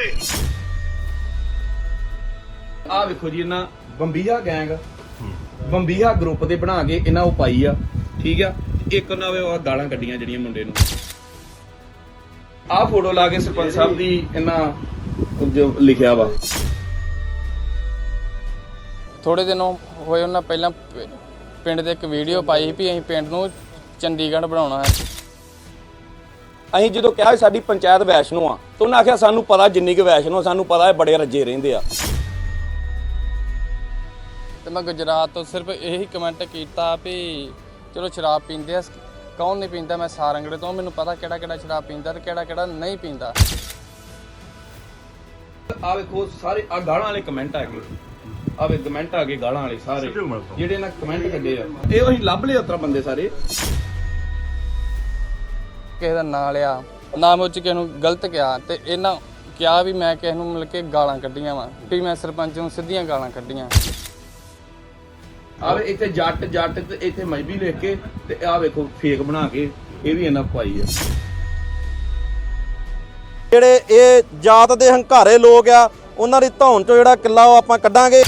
ਜਾਵੇ ਆ ਵੇਖੋ ਜੀ, ਇਹਨਾਂ ਬੰਬੀਹਾ ਗੈਂਗ ਬੰਬੀਹਾ ਗਰੁੱਪ ਦੇ ਬਣਾ ਕੇ ਇਹਨਾਂ ਉਹ ਪਾਈ ਆ। ਠੀਕ ਆ? ਇੱਕ ਉਹਨਾਂ ਵੇ ਉਹ ਗਾਲਾਂ ਕੱਢੀਆਂ ਜਿਹੜੀਆਂ ਮੁੰਡੇ ਨੂੰ। ਆ ਫੋਟੋ ਲਾ ਕੇ ਸਰਪੰਚ ਸਾਹਿਬ ਦੀ ਇਹਨਾਂ ਜੋ ਲਿਖਿਆ ਵਾ। ਥੋੜੇ ਦਿਨ ਹੋਏ, ਉਹਨਾਂ ਪਹਿਲਾਂ ਪਿੰਡ ਦੇ ਇੱਕ ਵੀਡੀਓ ਪਾਈ ਸੀ ਵੀ ਅਸੀਂ ਪਿੰਡ ਨੂੰ ਚੰਡੀਗੜ੍ਹ ਬਣਾਉਣਾ ਹੈ। ਅਸੀਂ ਜਦੋਂ ਕਿਹਾ ਸਾਡੀ ਪੰਚਾਇਤ ਵੈਸ਼ਨੋ ਆ ਤਾਂ ਉਹਨਾਂ ਆਖਿਆ ਸਾਨੂੰ ਪਤਾ ਜਿੰਨੀ ਕੁ ਵੈਸ਼ਨੋ ਸਾਨੂੰ ਪਤਾ ਹੈ ਬੜੇ ਰੱਜੇ ਰਹਿੰਦੇ ਆ। ਤੇ ਮੈਂ ਗੁਜਰਾਤ ਤੋਂ ਸਿਰਫ ਇਹੀ ਕਮੈਂਟ ਕੀਤਾ ਵੀ ਚਲੋ ਸ਼ਰਾਬ ਪੀਂਦੇ ਆ ਕੌਣ ਨਹੀਂ ਪੀਂਦਾ ਮੈਂ ਸਾਰੰਗੜੇ ਤੋਂ ਮੈਨੂੰ ਪਤਾ ਕਿਹੜਾ ਕਿਹੜਾ ਸ਼ਰਾਬ ਪੀਂਦਾ ਤੇ ਕਿਹੜਾ ਕਿਹੜਾ ਨਹੀਂ ਪੀਂਦਾ। ਆ ਵੇਖੋ ਸਾਰੇ ਆ ਗਾਲਾਂ ਵਾਲੇ ਕਮੈਂਟ ਆ ਗਏ। ਆ ਵੇ ਕਮੈਂਟ ਆ ਗਏ ਗਾਲਾਂ ਵਾਲੇ ਸਾਰੇ। ਜਿਹੜੇ ਨਾ ਕਮੈਂਟ ਕੱਢੇ ਆ ਇਹ ਅਸੀਂ ਲੱਭ ਲਏ ਉਤਰਾ ਬੰਦੇ ਸਾਰੇ। ਕਿਸੇ ਦਾ ਨਾਂ ਲਿਆ ਨਾ ਮੈਂ ਉਹ 'ਚ ਕਿਸੇ ਨੂੰ ਗਲਤ ਕਿਹਾ ਤੇ ਇਹਨਾਂ ਕਿਹਾ ਵੀ ਮੈਂ ਕਿਸੇ ਨੂੰ ਮਿਲ ਕੇ ਗਾਲਾਂ ਕੱਢੀਆਂ ਵਾ ਵੀ ਮੈਂ ਸਰਪੰਚ ਨੂੰ ਸਿੱਧੀਆਂ ਗਾਲਾਂ ਕੱਢੀਆਂ। ਆ ਵੇ ਇੱਥੇ ਜੱਟ ਜੱਟ ਤੇ ਇੱਥੇ ਮਜਬੀ ਲਿਖ ਕੇ ਤੇ ਆ ਵੇਖੋ ਫੇਕ ਬਣਾ ਕੇ ਇਹ ਵੀ ਇਹਨਾਂ ਪਾਈ ਆ। ਜਿਹੜੇ ਇਹ ਜਾਤ ਦੇ ਹੰਕਾਰੇ ਲੋਕ ਆ ਉਹਨਾਂ ਦੀ ਧੌਣ ਚੋਂ ਜਿਹੜਾ ਕਿੱਲਾ ਉਹ ਆਪਾਂ ਕੱਢਾਂਗੇ।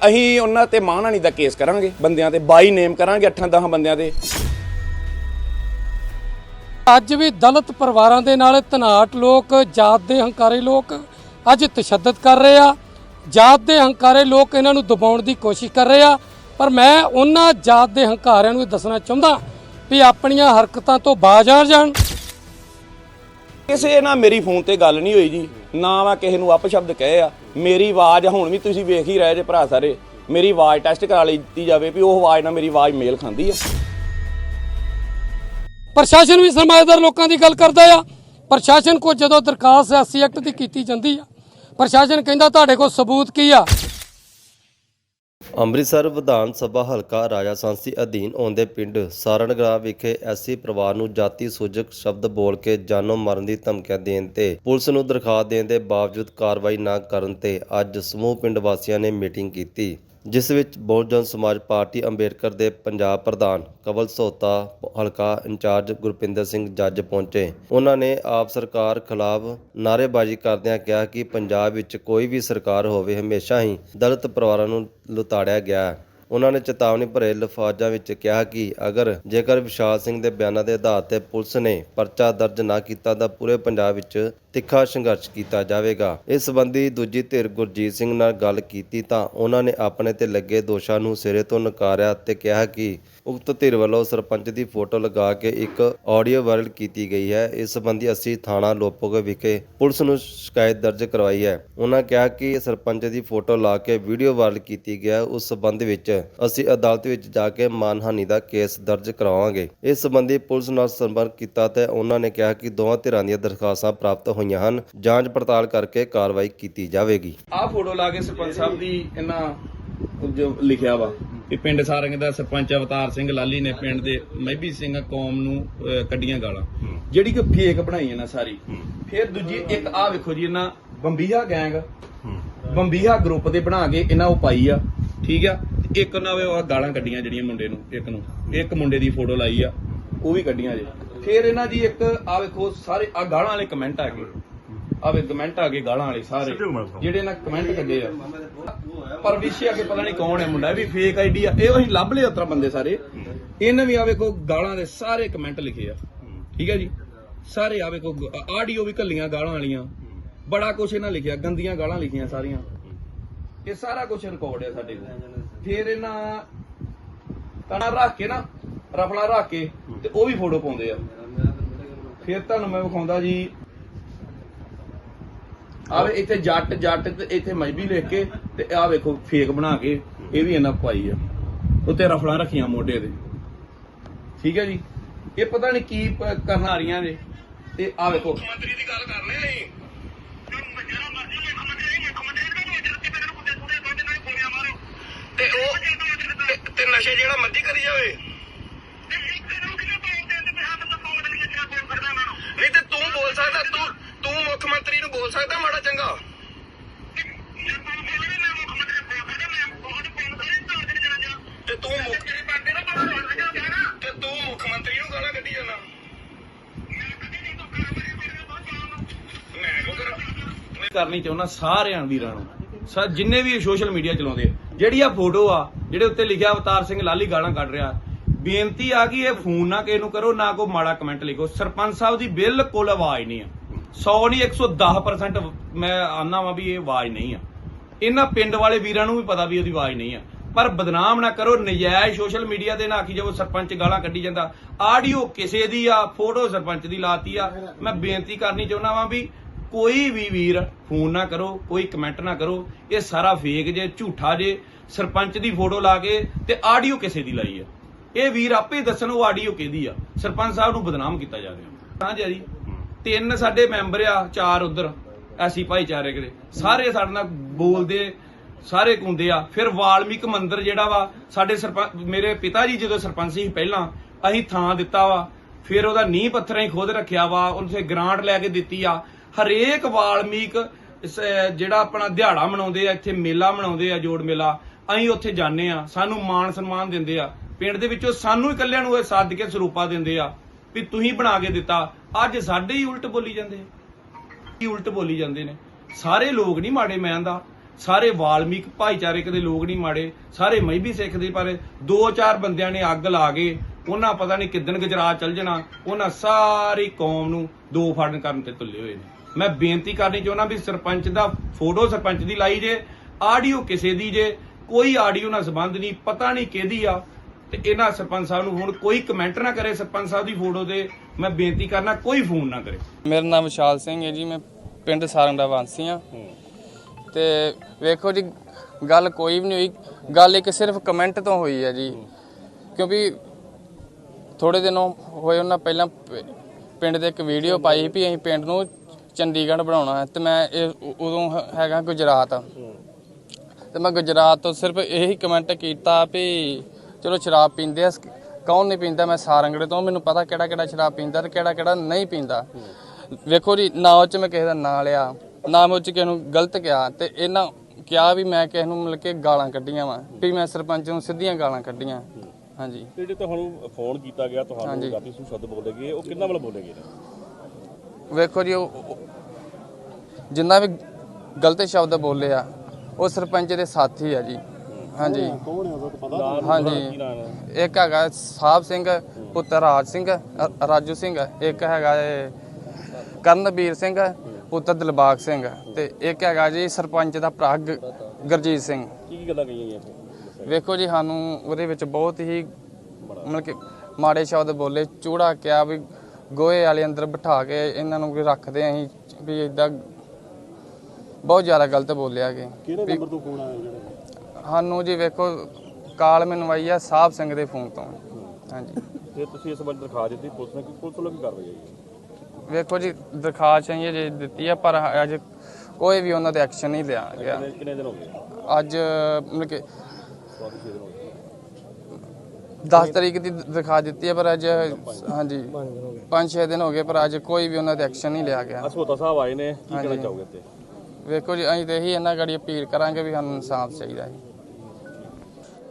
ਅਸੀਂ ਉਹਨਾਂ ਤੇ ਮਾਨਹਾਨੀ ਦਾ ਕੇਸ ਕਰਾਂਗੇ ਬੰਦਿਆਂ ਤੇ ਬਾਈ ਨੇਮ ਕਰਾਂਗੇ 8-10 ਬੰਦਿਆਂ ਦੇ ਅੱਜ ਵੀ ਦਲਿਤ ਪਰਿਵਾਰਾਂ ਦੇ ਨਾਲ ਤਨਾਟ ਲੋਕ, ਜਾਤ ਦੇ ਹੰਕਾਰੇ ਲੋਕ ਅੱਜ ਤਸ਼ੱਦਦ ਕਰ ਰਹੇ ਆ। ਜਾਤ ਦੇ ਹੰਕਾਰੇ ਲੋਕ ਇਹਨਾਂ ਨੂੰ ਦਬਾਉਣ ਦੀ ਕੋਸ਼ਿਸ਼ ਕਰ ਰਹੇ ਆ। ਪਰ ਮੈਂ ਉਹਨਾਂ ਜਾਤ ਦੇ ਹੰਕਾਰਿਆਂ ਨੂੰ ਦੱਸਣਾ ਚਾਹੁੰਦਾ ਵੀ ਆਪਣੀਆਂ ਹਰਕਤਾਂ ਤੋਂ ਬਾਜ਼ ਆ ਜਾਣ। ਕਿਸੇ ਨਾਲ ਮੇਰੀ ਫੋਨ ਤੇ ਗੱਲ ਨਹੀਂ ਹੋਈ ਜੀ। ਨਾ ਮੈਂ ਕਿਸੇ ਨੂੰ ਅਪਸ਼ਬਦ ਕਹੇ ਆ। ਮੇਰੀ ਆਵਾਜ਼ ਹੁਣ ਵੀ ਤੁਸੀਂ ਵੇਖ ਹੀ ਰਹੇ ਜੇ ਭਰਾ ਸਾਰੇ। ਮੇਰੀ ਆਵਾਜ਼ ਟੈਸਟ ਕਰਾ ਲਈ ਦਿੱਤੀ ਜਾਵੇ ਵੀ ਉਹ ਆਵਾਜ਼ ਨਾਲ ਮੇਰੀ ਆਵਾਜ਼ ਮੇਲ ਖਾਂਦੀ ਆ। ਪ੍ਰਸ਼ਾਸਨ ਵੀ ਸਰਮਾਏਦਾਰ ਲੋਕਾਂ ਦੀ ਗੱਲ ਕਰਦਾ ਆ। ਪ੍ਰਸ਼ਾਸਨ ਕੋ ਜਦੋਂ ਦਰਖਾਸਤ ਐਸਸੀ ਐਕਟ ਦੀ ਕੀਤੀ ਜਾਂਦੀ ਆ, ਪ੍ਰਸ਼ਾਸਨ ਕਹਿੰਦਾ ਤੁਹਾਡੇ ਕੋਲ ਸਬੂਤ ਕੀ ਆ? ਅੰਮ੍ਰਿਤਸਰ ਵਿਧਾਨ ਸਭਾ ਹਲਕਾ ਰਾਜਾ ਸਾਂਸੀ ਅਧੀਨ ਆਉਂਦੇ ਪਿੰਡ ਸਾਰਣਗਰਾ ਵਿਖੇ ਐਸੀ ਪਰਿਵਾਰ ਨੂੰ ਜਾਤੀ ਸੂਚਕ ਸ਼ਬਦ ਬੋਲ ਕੇ ਜਾਨੋਂ ਮਾਰਨ ਦੀ ਧਮਕੀਆਂ ਦੇਣ ਤੇ ਪੁਲਿਸ ਨੂੰ ਦਰਖਾਸਤ ਦੇਣ ਦੇ ਬਾਵਜੂਦ ਕਾਰਵਾਈ ਨਾ ਕਰਨ ਤੇ ਅੱਜ ਸਮੂਹ ਪਿੰਡ ਵਾਸੀਆਂ ਨੇ ਮੀਟਿੰਗ ਕੀਤੀ। ਜਿਸ ਵਿੱਚ ਬਹੁਜਨ ਸਮਾਜ ਪਾਰਟੀ ਅੰਬੇਡਕਰ ਦੇ ਪੰਜਾਬ ਪ੍ਰਧਾਨ ਕਵਲ ਸੋਤਾ, ਹਲਕਾ ਇੰਚਾਰਜ ਗੁਰਪਿੰਦਰ ਸਿੰਘ ਜੱਜ ਪਹੁੰਚੇ। ਉਹਨਾਂ ਨੇ ਆਪ ਸਰਕਾਰ ਖਿਲਾਫ ਨਾਅਰੇਬਾਜ਼ੀ ਕਰਦਿਆਂ ਕਿਹਾ ਕਿ ਪੰਜਾਬ ਵਿੱਚ ਕੋਈ ਵੀ ਸਰਕਾਰ ਹੋਵੇ, ਹਮੇਸ਼ਾ ਹੀ ਦਲਿਤ ਪਰਿਵਾਰਾਂ ਨੂੰ ਲੁਤਾੜਿਆ ਗਿਆ ਹੈ। ਉਹਨਾਂ ਨੇ ਚੇਤਾਵਨੀ ਭਰੇ ਲਫਾਜ਼ਾਂ ਵਿੱਚ ਕਿਹਾ ਕਿ ਅਗਰ ਜੇਕਰ ਵਿਸ਼ਾਲ ਸਿੰਘ ਦੇ ਬਿਆਨਾਂ ਦੇ ਆਧਾਰ ਤੇ ਪੁਲਿਸ ਨੇ ਪਰਚਾ ਦਰਜ ਨਾ ਕੀਤਾ ਤਾਂ ਪੂਰੇ ਪੰਜਾਬ ਵਿੱਚ ਤਿੱਖਾ ਸੰਘਰਸ਼ ਕੀਤਾ ਜਾਵੇਗਾ। ਇਸ ਸੰਬੰਧੀ ਦੂਜੀ ਧਿਰ ਗੁਰਜੀਤ ਸਿੰਘ ਨਾਲ ਗੱਲ ਕੀਤੀ ਤਾਂ ਉਹਨਾਂ ਨੇ ਆਪਣੇ ਤੇ ਲੱਗੇ ਦੋਸ਼ਾਂ ਨੂੰ ਸਿਰੇ ਤੋਂ ਨਕਾਰਿਆ ਤੇ ਕਿਹਾ ਕਿ ਉਕਤ ਧਿਰ ਵੱਲੋਂ ਸਰਪੰਚ ਦੀ ਫੋਟੋ ਲਗਾ ਕੇ ਇੱਕ ਆਡੀਓ ਵਾਇਰਲ ਕੀਤੀ ਗਈ ਹੈ। ਇਸ ਸੰਬੰਧੀ ਅਸੀਂ ਥਾਣਾ ਲੋਪੋਗੇ ਵਿਖੇ ਪੁਲਿਸ ਨੂੰ ਸ਼ਿਕਾਇਤ ਦਰਜ ਕਰਵਾਈ ਹੈ। ਉਹਨਾਂ ਕਿਹਾ ਕਿ ਸਰਪੰਚ ਦੀ ਫੋਟੋ ਲਾ ਕੇ ਵੀਡੀਓ ਵਾਇਰਲ ਕੀਤੀ ਗਿਆ ਉਸ ਸੰਬੰਧ ਵਿੱਚ ਅਸੀਂ ਅਦਾਲਤ ਵਿੱਚ ਜਾ ਕੇ ਮਾਨਹਾਨੀ ਦਾ ਕੇਸ ਦਰਜ ਕਰਾਵਾਂਗੇ। ਇਸ ਸੰਬੰਧੀ ਪੁਲਿਸ ਨਾਲ ਸੰਪਰਕ ਕੀਤਾ ਤੇ ਉਹਨਾਂ ਨੇ ਕਿਹਾ ਕਿ ਦੋਵਾਂ ਧਿਰਾਂ ਦੀਆਂ ਦਰਖਾਸਤਾਂ ਪ੍ਰਾਪਤ ਹੋਈਆਂ ਹਨ। ਜਾਂਚ ਪੜਤਾਲ ਕਰਕੇ ਕਾਰਵਾਈ ਕੀਤੀ ਜਾਵੇਗੀ। ਆਹ ਫੋਟੋ ਲਾ ਕੇ ਸਰਪੰਚ ਸਾਹਿਬ ਦੀ ਇਹਨਾਂ ਜੋ ਲਿਖਿਆ ਵਾ ਕਿ ਪਿੰਡ ਸਾਰੰਗ ਦਾ ਸਰਪੰਚ ਅਵਤਾਰ ਸਿੰਘ ਲਾਲੀ ਨੇ ਪਿੰਡ ਦੇ ਮਹਿਬੀ ਸਿੰਘ ਕੌਮ ਨੂੰ ਅਹ, ਕੱਢੀਆਂ ਗਾਲਾਂ। ਜਿਹੜੀ ਕਿ ਫੇਕ ਬਣਾਈ ਇਹਨਾਂ ਸਾਰੀ। ਫਿਰ ਦੂਜੀ ਇੱਕ ਆ ਵੇਖੋ ਜੀ ਇਹਨਾਂ ਬੰਬੀਹਾ ਗੈਂਗ ਬੰਬੀਹਾ ਗਰੁੱਪ ਦੇ ਬਣਾ ਕੇ ਇਹਨਾਂ ਉਹ ਪਾਈ ਆ ਠੀਕ ਆ? ਤੇ ਇੱਕ ਉਹਨਾਂ ਵੇ ਉਹ ਗਾਲਾਂ ਕੱਢੀਆਂ ਜਿਹੜੀਆਂ ਮੁੰਡੇ ਨੂੰ ਇੱਕ ਨੂੰ। ਇੱਕ ਮੁੰਡੇ ਦੀ ਫੋਟੋ ਲਾਈ ਆ ਉਹ ਵੀ ਕੱਢੀਆਂ ਜੇ। ਫਿਰ ਇਹਨਾਂ ਦੀ ਇੱਕ ਆ ਵੇਖੋ ਸਾਰੇ ਆ ਗਾਲਾਂ ਵਾਲੇ ਕਮੈਂਟ ਆ ਗਏ। ਆ ਵੇ ਕਮੈਂਟ ਆ ਗਏ ਗਾਲਾਂ ਵਾਲੇ ਸਾਰੇ। ਜਿਹੜੇ ਨਾ ਕਮੈਂਟ ਕੱਢੇ ਆ। ਪਰ ਵਿਸ਼ੇ ਆ ਕੇ ਪਤਾ ਨਹੀਂ ਕੌਣ ਹੈ ਮੁੰਡਾ ਇਹ ਵੀ ਫੇਕ ਆਈਡੀ ਆ। ਇਹ ਅਸੀਂ ਲੱਭ ਲਏ ਉਤਰਾ ਬੰਦੇ ਸਾਰੇ। ਇਹਨੇ ਵੀ ਆ ਵੇਖੋ ਗਾਲਾਂ ਦੇ ਸਾਰੇ ਕਮੈਂਟ ਲਿਖੇ ਆ। ਠੀਕ ਹੈ ਜੀ? ਸਾਰੇ ਆ ਵੇਖੋ ਆਡੀਓ ਵੀ ਕੱਲੀਆਂ ਗਾਲਾਂ ਵਾਲੀਆਂ। ਬੜਾ ਕੁਛ ਇਹਨਾਂ ਲਿਖਿਆ ਗੰਦੀਆਂ ਗਾਲਾਂ ਲਿਖੀਆਂ ਸਾਰੀਆਂ। ਇਹ ਸਾਰਾ ਕੁਝ ਰਿਕਾਰਡ ਹੈ ਸਾਡੇ ਕੋਲ। ਫਿਰ ਇਹਨਾਂ ਤਣਾ ਰੱਖ ਕੇ ਨਾ ਰਫਲਾ ਰੱਖ ਕੇ ਤੇ ਉਹ ਵੀ ਫੋਟੋ ਪਾਉਂਦੇ ਆ। ਫਿਰ ਤੁਹਾਨੂੰ ਮੈਂ ਵਿਖਾਉਂਦਾ ਜੀ ਆਵੇ ਇੱਥੇ ਜੱਟ ਜੱਟ ਤੇ ਇੱਥੇ ਮਜਬੀ ਲਿਖ ਕੇ ਤੇ ਆ ਵੇਖੋ ਫੇਕ ਬਣਾ ਕੇ ਇਹ ਵੀ ਇਹਨਾਂ ਪਾਈ ਆ। ਉੱਤੇ ਰਫਲਾਂ ਰੱਖੀਆਂ ਮੋਢੇ ਦੇ ਠੀਕ ਹੈ ਜੀ? ਇਹ ਪਤਾ ਨਹੀਂ ਕੀ ਕਰਨ ਆ ਰਹੀਆਂ ਨੇ। ਤੇ ਆ ਵੇਖੋ। ਮੰਤਰੀ ਦੀ ਗੱਲ ਕਰ ਰਹੇ ਅਸੀਂ ਜਿਹੜਾ ਮਰਜ਼ੀ ਮੁੱਖ ਮੰਤਰੀ ਮੁੱਖ ਮੰਤਰੀ ਦਾ ਕੋਈ ਜਰਤੀ ਤੇ ਕੁੱਤੇ ਕੁੱਤੇ ਦੋਦੇ ਨਾਲ ਗੋਲੀਆਂ ਮਾਰੋ। ਤੇ ਉਹ ਤੇ- ਤੇ ਨਸ਼ੇ ਜਿਹੜਾ ਮਰਜ਼ੀ ਕਰੀ ਜਾਵੇ। ਨਹੀਂ ਤੇ ਤੂੰ ਬੋਲ ਸਕਦਾ ਤੂੰ ਤੂੰ ਮੁੱਖ ਮੰਤਰੀ ਨੂੰ ਬੋਲ ਸਕਦਾ ਮਾੜਾ ਚੰਗਾ? ਤੇ ਤੂੰ ਮੁੱਖ ਤੇ ਤੂੰ ਮੁੱਖ ਮੰਤਰੀ ਨੂੰ ਗਾਲਾਂ ਕੱਢੀ ਜਾਂਦਾ। ਮੈਂ ਕਰਨੀ ਚਾਹੁੰਦਾ ਸਾਰਿਆਂ ਵੀਰਾਂ ਨੂੰ ਸਾ ਜਿੰਨੇ ਵੀ ਸੋਸ਼ਲ ਮੀਡੀਆ ਚਲਾਉਂਦੇ ਆ, ਜਿਹੜੀ ਆ ਫੋਟੋ ਆ ਜਿਹੜੇ ਉੱਤੇ ਲਿਖਿਆ ਅਵਤਾਰ ਸਿੰਘ ਲਾਲੀ ਗਾਲਾਂ ਕੱਢ ਰਿਹਾ ਬੇਨਤੀ ਆ ਕਿ ਇਹ ਫੋਨ ਨਾ ਕਿਸੇ ਨੂੰ ਕਰੋ ਨਾ ਕੋਈ ਮਾੜਾ ਕਮੈਂਟ ਲਿਖੋ। ਸਰਪੰਚ ਸਾਹਿਬ ਦੀ ਬਿਲਕੁਲ ਆਵਾਜ਼ ਨਹੀਂ ਆ। 100 ਨਹੀਂ 110% ਮੈਂ ਆਨਾ ਵਾਂ ਵੀ ਇਹ ਆਵਾਜ਼ ਨਹੀਂ ਆ। ਇਹਨਾਂ ਪਿੰਡ ਵਾਲੇ ਵੀਰਾਂ ਨੂੰ ਵੀ ਪਤਾ ਵੀ ਉਹਦੀ ਆਵਾਜ਼ ਨਹੀਂ ਆ। ਪਰ ਬਦਨਾਮ ਨਾ ਕਰੋ, ਨਜਾਇਜ਼ ਸੋਸ਼ਲ ਮੀਡੀਆ ਤੇ ਨਾ ਆਖੀ ਜਾਓ, ਸਰਪੰਚ ਗਾਲਾਂ ਕੱਢੀ ਜਾਂਦਾ। ਆਡੀਓ ਕਿਸੇ ਦੀ ਆ ਫੋਟੋ ਸਰਪੰਚ ਦੀ ਲਾਤੀ ਆ। ਮੈਂ ਬੇਨਤੀ ਕਰਨੀ ਚਾਹੁੰਦਾ ਵਾਂ ਵੀ ਕੋਈ ਵੀ ਵੀਰ ਫੋਨ ਨਾ ਕਰੋ, ਕੋਈ ਕਮੈਂਟ ਨਾ ਕਰੋ। ਇਹ ਸਾਰਾ ਫੇਕ ਜੇ, ਝੂਠਾ ਜੇ, ਸਰਪੰਚ ਦੀ ਫੋਟੋ ਲਾ ਕੇ ਤੇ ਆਡੀਓ ਕਿਸੇ ਦੀ ਲਾਈ ਆ। ਇਹ ਵੀਰ ਆਪੇ ਦੱਸਣ ਉਹ ਆਡੀਓ ਕਿਹਦੀ ਆ। ਸਰਪੰਚ ਸਾਹਿਬ ਨੂੰ ਬਦਨਾਮ ਕੀਤਾ ਜਾ ਰਿਹਾ। ਹਾਂ ਜੀ। ਤਿੰਨ ਸਾਡੇ ਮੈਂਬਰ ਆ, ਚਾਰ ਉਧਰ, ਐਸੀ ਭਾਈਚਾਰੇ ਦੇ ਸਾਰੇ ਸਾਡੇ ਨਾਲ ਬੋਲਦੇ, ਸਾਰੇ ਕੁੰਦੇ ਆ। ਫਿਰ ਵਾਲਮੀਕ ਮੰਦਿਰ ਜਿਹੜਾ ਵਾ, ਸਾਡੇ ਸਰਪੰਚ ਮੇਰੇ ਪਿਤਾ ਜੀ ਜਦੋਂ ਸਰਪੰਚ ਸੀ ਪਹਿਲਾਂ, ਅਸੀਂ ਥਾਂ ਦਿੱਤਾ ਵਾ। ਫਿਰ ਉਹਦਾ ਨੀਂਹ ਪੱਥਰਾਂ ਹੀ ਖੋਦ ਰੱਖਿਆ ਵਾ, ਉਹਨੇ ਗ੍ਰਾਂਟ ਲੈ ਕੇ ਦਿੱਤੀ ਆ। ਹਰੇਕ ਵਾਲਮੀਕ ਜਿਹੜਾ ਆਪਣਾ ਦਿਹਾੜਾ ਮਨਾਉਂਦੇ ਆ, ਇੱਥੇ ਮੇਲਾ ਮਨਾਉਂਦੇ ਆ, ਜੋੜ ਮੇਲਾ, ਅਸੀਂ ਉੱਥੇ ਜਾਂਦੇ ਆ। ਸਾਨੂੰ ਮਾਣ ਸਨਮਾਨ ਦਿੰਦੇ ਆ। ਪਿੰਡ ਦੇ ਵਿੱਚੋਂ ਸਾਨੂੰ ਇਕੱਲਿਆਂ ਨੂੰ ਇਹ ਸੱਦ ਕੇ ਸਰੂਪਾ ਦਿੰਦੇ ਆ। ਵੀ ਤੁਸੀਂ ਬਣਾ ਕੇ ਦਿੱਤਾ, ਅੱਜ ਸਾਡੇ ਹੀ ਉਲਟ ਬੋਲੀ ਜਾਂਦੇ ਆ ਉਲਟ ਬੋਲੀ ਜਾਂਦੇ ਨੇ? ਸਾਰੇ ਲੋਕ ਨਹੀਂ ਮਾੜੇ ਮੈਂ ਦਾ। ਸਾਰੇ ਵਾਲਮੀਕ ਭਾਈਚਾਰੇ ਕਦੇ ਲੋਕ ਨਹੀਂ ਮਾੜੇ। ਸਾਰੇ ਮਈਬੀ ਸਿੱਖ ਦੇ, ਪਰ ਦੋ ਚਾਰ ਬੰਦਿਆਂ ਨੇ ਅੱਗ ਲਾ ਕੇ ਉਹਨਾਂ ਪਤਾ ਨਹੀਂ ਕਿਦਨ ਗੁਜਰਾਤ ਚੱਲ ਜਾਣਾ। ਉਹਨਾਂ ਸਾਰੀ ਕੌਮ ਨੂੰ ਦੋ ਫੜਨ ਕਰਨ ਤੇ ਤੁੱਲੇ ਹੋਏ ਨੇ। ਮੈਂ ਬੇਨਤੀ ਕਰਨੀ ਚਾਹੁੰਦਾ ਵੀ ਸਰਪੰਚ ਦਾ ਫੋਟੋ ਸਰਪੰਚ ਦੀ ਲਾਈ ਜੇ, ਆਡੀਓ ਕਿਸੇ ਦੀ ਜੇ, ਕੋਈ ਆਡੀਓ ਨਾਲ ਸੰਬੰਧ ਨਹੀਂ, ਪਤਾ ਨਹੀਂ ਕਿਹਦੀ ਆ। ਤੇ ਇਹਨਾਂ ਸਰਪੰਚ ਸਾਹਿਬ ਨੂੰ ਹੁਣ ਕੋਈ ਕਮੈਂਟ ਨਾ ਕਰੇ ਸਰਪੰਚ ਸਾਹਿਬ ਦੀ ਫੋਟੋ ਤੇ ਮੈਂ ਬੇਨਤੀ ਕਰਨਾ ਕੋਈ ਫੋਨ ਨਾ ਕਰੇ। ਮੇਰਾ ਨਾਮ ਵਿਸ਼ਾਲ ਸਿੰਘ ਹੈ ਜੀ ਮੈਂ ਪਿੰਡ ਸਾਰੰਗ ਦਾ ਵਾਸੀ ਹਾਂ। ਤੇ ਵੇਖੋ ਜੀ ਗੱਲ ਕੋਈ ਵੀ ਨਹੀਂ ਹੋਈ ਗੱਲ ਇੱਕ ਸਿਰਫ ਕਮੈਂਟ ਤੋਂ ਹੋਈ ਹੈ ਜੀ। ਕਿਉਂਕਿ ਥੋੜੇ ਦਿਨੋਂ ਹੋਏ ਉਹਨਾਂ ਪਹਿਲਾਂ ਪਿੰਡ ਦੇ ਇੱਕ ਵੀਡੀਓ ਪਾਈ ਵੀ ਅਸੀਂ ਪਿੰਡ ਨੂੰ ਚੰਡੀਗੜ੍ਹ ਬਣਾਉਣਾ ਹੈ ਤੇ ਮੈਂ ਇਹ ਉਦੋਂ ਹੈਗਾ ਗੁਜਰਾਤ। ਤੇ ਮੈਂ ਗੁਜਰਾਤ ਤੋਂ ਸਿਰਫ ਇਹੀ ਕਮੈਂਟ ਕੀਤਾ ਵੀ ਚਲੋ ਸ਼ਰਾਬ ਪੀਂਦੇ ਆ ਕੌਣ ਨਹੀਂ ਪੀਂਦਾ? ਮੈਂ ਸਾਰੰਗੜੇ ਤੋਂ ਮੈਨੂੰ ਪਤਾ ਕਿਹੜਾ ਕਿਹੜਾ ਸ਼ਰਾਬ ਪੀਂਦਾ ਤੇ ਕਿਹੜਾ ਕਿਹੜਾ ਨਹੀਂ ਪੀਂਦਾ। ਵੇਖੋ ਜੀ ਨਾ ਉਹ ਚ ਮੈਂ ਕਿਸੇ ਦਾ ਨਾਂ ਲਿਆ ਨਾ ਮੈਂ ਉਹ ਚ ਕਿਸੇ ਨੂੰ ਗਲਤ ਕਿਹਾ ਤੇ ਇਹਨਾਂ ਕਿਹਾ ਵੀ ਮੈਂ ਕਿਸੇ ਨੂੰ ਮਿਲ ਕੇ ਗਾਲਾਂ ਕੱਢੀਆਂ ਵਾ ਵੀ ਮੈਂ ਸਰਪੰਚ ਨੂੰ ਸਿੱਧੀਆਂ ਗਾਲਾਂ ਕੱਢੀਆਂ। ਹਾਂਜੀ। ਤੇ ਜਿਹੜੇ ਤੁਹਾਨੂੰ ਫੋਨ ਕੀਤਾ ਗਿਆ ਤੁਹਾਨੂੰ। ਜਾਤੀ ਸੂ ਸ਼ਬਦ ਬੋਲੇ ਗਏ ਉਹ ਕਿੰਨਾ ਵੱਲ ਬੋਲੇ ਗਏ ਨੇ? ਵੇਖੋ ਜੀ ਉਹ- ਜਿੰਨਾ ਵੀ ਗਲਤ ਸ਼ਬਦ ਬੋਲੇ ਆ ਉਹ ਸਰਪੰਚ ਦੇ ਸਾਥੀ ਆ ਜੀ। ਹਾਂਜੀ। ਹਾਂਜੀ। ਇੱਕ ਹੈਗਾ ਸਾਹਿਬ ਸਿੰਘ ਪੁੱਤਰ ਰਾਜ ਸਿੰਘ ਅ- ਰਾਜੂ ਸਿੰਘ। ਇੱਕ ਹੈਗਾ ਇਹ ਕਰਨਵੀਰ ਸਿੰਘ ਪੁੱਤਰ ਦਿਲਬਾਗ ਸਿੰਘ। ਤੇ ਇੱਕ ਹੈਗਾ ਜੀ ਸਰਪੰਚ ਦਾ ਭਰਾ ਗ- ਗੁਰਜੀਤ ਸਿੰਘ। ਕੀ ਕੀ ਗੱਲਾਂ ਕਹੀਆਂ ਗਈਆਂ ਇੱਥੇ? ਵੇਖੋ ਜੀ ਸਾਨੂੰ ਉਹਦੇ ਵਿੱਚ ਬਹੁਤ ਹੀ ਮਤਲਬ ਕਿ ਮਾੜੇ ਸ਼ਬਦ ਬੋਲੇ ਚੂੜਾ ਕਿਹਾ ਵੀ ਗੋਹੇ ਵਾਲੇ ਅੰਦਰ ਬਿਠਾ ਕੇ ਇਹਨਾਂ ਨੂੰ ਵੀ ਰੱਖਦੇ ਅਸੀਂ ਵੀ ਇਦਾਂ ਬਹੁਤ ਜ਼ਿਆਦਾ ਗਲਤ ਬੋਲਿਆ ਕਿ ਕਿਹੜੇ ਨੰਬਰ ਤੋਂ ਫੋਨ ਆਇਆ ਜਿਹੜਾ? ਸਾਨੂੰ ਜੀ ਵੇਖੋ ਕਾਲ ਮੈਨੂੰ ਆਈ ਆ ਸਾਹਿਬ ਸਿੰਘ ਦੇ ਫੋਨ ਤੋਂ। ਹਾਂਜੀ। ਤੇ ਤੁਸੀਂ ਇਸ ਸੰਬੰਧ ਦਰਖਾਸਤ ਦਿੱਤੀ ਪੁਲਿਸ ਨੇ ਪੁਲਿਸ ਵੱਲੋਂ ਕੀ ਕਾਰਵਾਈ ਹੈ ਜੀ? ਵੇਖੋ ਜੀ ਦਰਖਾਸਤ ਅਸੀਂ ਜੇ ਦਿੱਤੀ ਆ ਪਰ ਅੱਜ ਕੋਈ ਵੀ ਉਹਨਾਂ ਤੇ ਐਕਸ਼ਨ ਨਹੀਂ ਲਿਆ ਗਿਆ। ਕਿੰਨੇ ਕਿੰਨੇ ਦਿਨ ਹੋ ਗਏ? ਅੱਜ ਮਤਲਬ ਕਿ 10 ਤਰੀਕ ਦੀ ਦਿਖਾ ਦਿੱਤੀ ਹੈ ਪਰ ਅੱਜ ਹਾਂਜੀ। 5-6 ਦਿਨ ਹੋ ਗਏ ਪਰ ਅੱਜ ਕੋਈ ਵੀ ਉਹਨਾਂ ਤੇ ਐਕਸ਼ਨ ਨਹੀਂ ਲਿਆ ਗਿਆ। ਅਸੋਤਾ ਸਾਹਿਬ ਆਏ ਨੇ ਕੀ ਕਹਿਣਾ। ਚਾਹੋਗੇ ਤੇ ਵੇਖੋ ਜੀ ਅਸੀਂ ਤੇ ਇਹੀ ਇਹਨਾਂ ਗਾੜੀ ਅਪੀਲ ਕਰਾਂਗੇ ਵੀ ਸਾਨੂੰ ਇਨਸਾਫ ਚਾਹੀਦਾ ਹੈ।